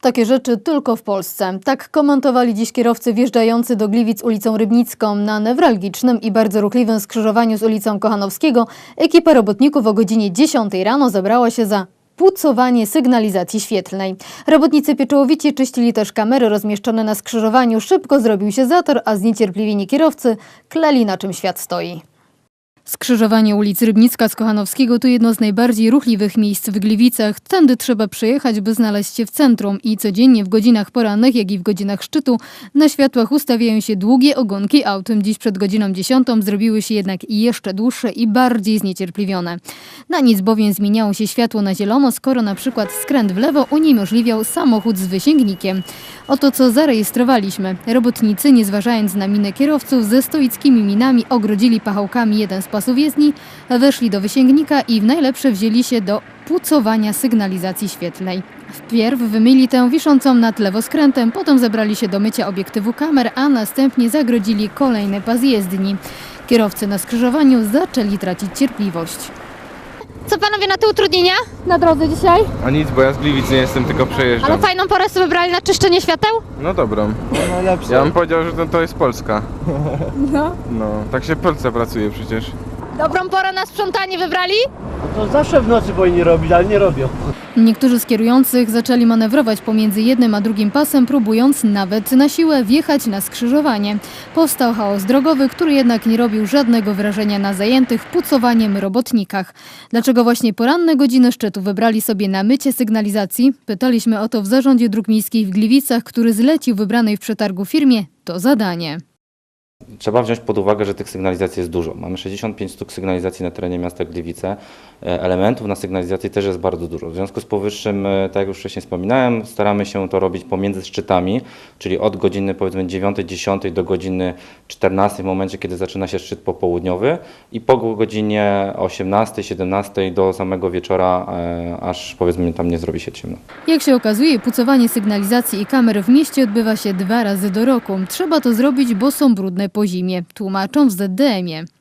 Takie rzeczy tylko w Polsce. Tak komentowali dziś kierowcy wjeżdżający do Gliwic ulicą Rybnicką. Na newralgicznym i bardzo ruchliwym skrzyżowaniu z ulicą Kochanowskiego ekipa robotników o godzinie 10 rano zabrała się za pucowanie sygnalizacji świetlnej. Robotnicy pieczołowici czyścili też kamery rozmieszczone na skrzyżowaniu. Szybko zrobił się zator, a zniecierpliwieni kierowcy kleli na czym świat stoi. Skrzyżowanie ulic Rybnicka z Kochanowskiego to jedno z najbardziej ruchliwych miejsc w Gliwicach. Tędy trzeba przejechać, by znaleźć się w centrum i codziennie w godzinach porannych, jak i w godzinach szczytu na światłach ustawiają się długie ogonki aut. Dziś przed godziną 10 zrobiły się jednak jeszcze dłuższe i bardziej zniecierpliwione. Na nic bowiem zmieniało się światło na zielono, skoro na przykład skręt w lewo uniemożliwiał samochód z wysięgnikiem. Oto co zarejestrowaliśmy. Robotnicy, nie zważając na minę kierowców, ze stoickimi minami ogrodzili pachałkami jeden z pasów jezdni, weszli do wysięgnika i w najlepsze wzięli się do pucowania sygnalizacji świetlnej. Wpierw wymyli tę wiszącą nad lewoskrętem, potem zabrali się do mycia obiektywu kamer, a następnie zagrodzili kolejny pas jezdni. Kierowcy na skrzyżowaniu zaczęli tracić cierpliwość. Co panowie na te utrudnienia? na drodze dzisiaj, A nic, bo ja z Gliwic nie jestem, tylko przejeżdżam. Ale fajną porę sobie wybrali na czyszczenie świateł? No dobrą. najlepsze. Ja bym powiedział, że to, to jest Polska. no. No, tak się w Polsce pracuje przecież. Dobrą porę na sprzątanie wybrali? To zawsze w nocy powinni robić, ale nie robią. Niektórzy z kierujących zaczęli manewrować pomiędzy jednym a drugim pasem, próbując nawet na siłę wjechać na skrzyżowanie. Powstał chaos drogowy, który jednak nie robił żadnego wrażenia na zajętych pucowaniem robotnikach. Dlaczego właśnie poranne godziny szczytu wybrali sobie na mycie sygnalizacji? Pytaliśmy o to w Zarządzie Dróg Miejskich w Gliwicach, który zlecił wybranej w przetargu firmie to zadanie. Trzeba wziąć pod uwagę, że tych sygnalizacji jest dużo. Mamy 65 sztuk sygnalizacji na terenie miasta Gliwice. E, Elementów na sygnalizacji też jest bardzo dużo. W związku z powyższym, e, tak jak już wcześniej wspominałem, staramy się to robić pomiędzy szczytami, czyli od godziny powiedzmy 9-10 do godziny 14 w momencie, kiedy zaczyna się szczyt popołudniowy i po godzinie 18-17 do samego wieczora, e, aż powiedzmy tam nie zrobi się ciemno. Jak się okazuje, pucowanie sygnalizacji i kamer w mieście odbywa się dwa razy do roku. Trzeba to zrobić, bo są brudne po zimie, tłumaczą w ZDM-ie. że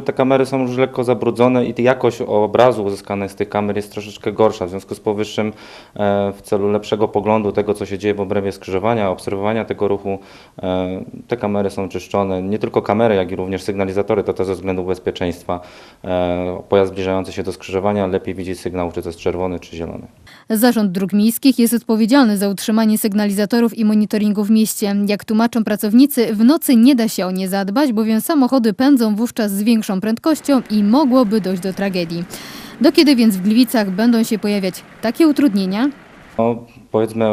te kamery są już lekko zabrudzone i jakość obrazu uzyskanej z tych kamer jest troszeczkę gorsza. W związku z powyższym e, w celu lepszego poglądu tego, co się dzieje w obrębie skrzyżowania, obserwowania tego ruchu, e, te kamery są czyszczone. Nie tylko kamery, jak i również sygnalizatory, to też ze względu bezpieczeństwa. E, Pojazd zbliżający się do skrzyżowania lepiej widzi sygnał, czy to jest czerwony, czy zielony. Zarząd Dróg Miejskich jest odpowiedzialny za utrzymanie sygnalizatorów i monitoringu w mieście. Jak tłumaczą pracownicy, w nocy nie da się o nie zadbać, bowiem samochody pędzą wówczas z większą prędkością i mogłoby dojść do tragedii. Do kiedy więc w Gliwicach będą się pojawiać takie utrudnienia? No, powiedzmy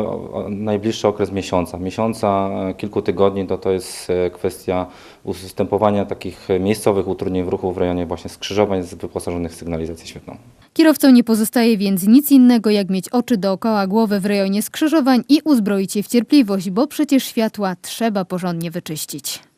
najbliższy okres miesiąca. Miesiąca, e, kilku tygodni to, to jest e, kwestia ustępowania takich e, miejscowych utrudnień w ruchu w rejonie właśnie skrzyżowań z wyposażonych w sygnalizację świetną. Kierowcom nie pozostaje więc nic innego, jak mieć oczy dookoła głowy w rejonie skrzyżowań i uzbroić się w cierpliwość, bo przecież światła trzeba porządnie wyczyścić.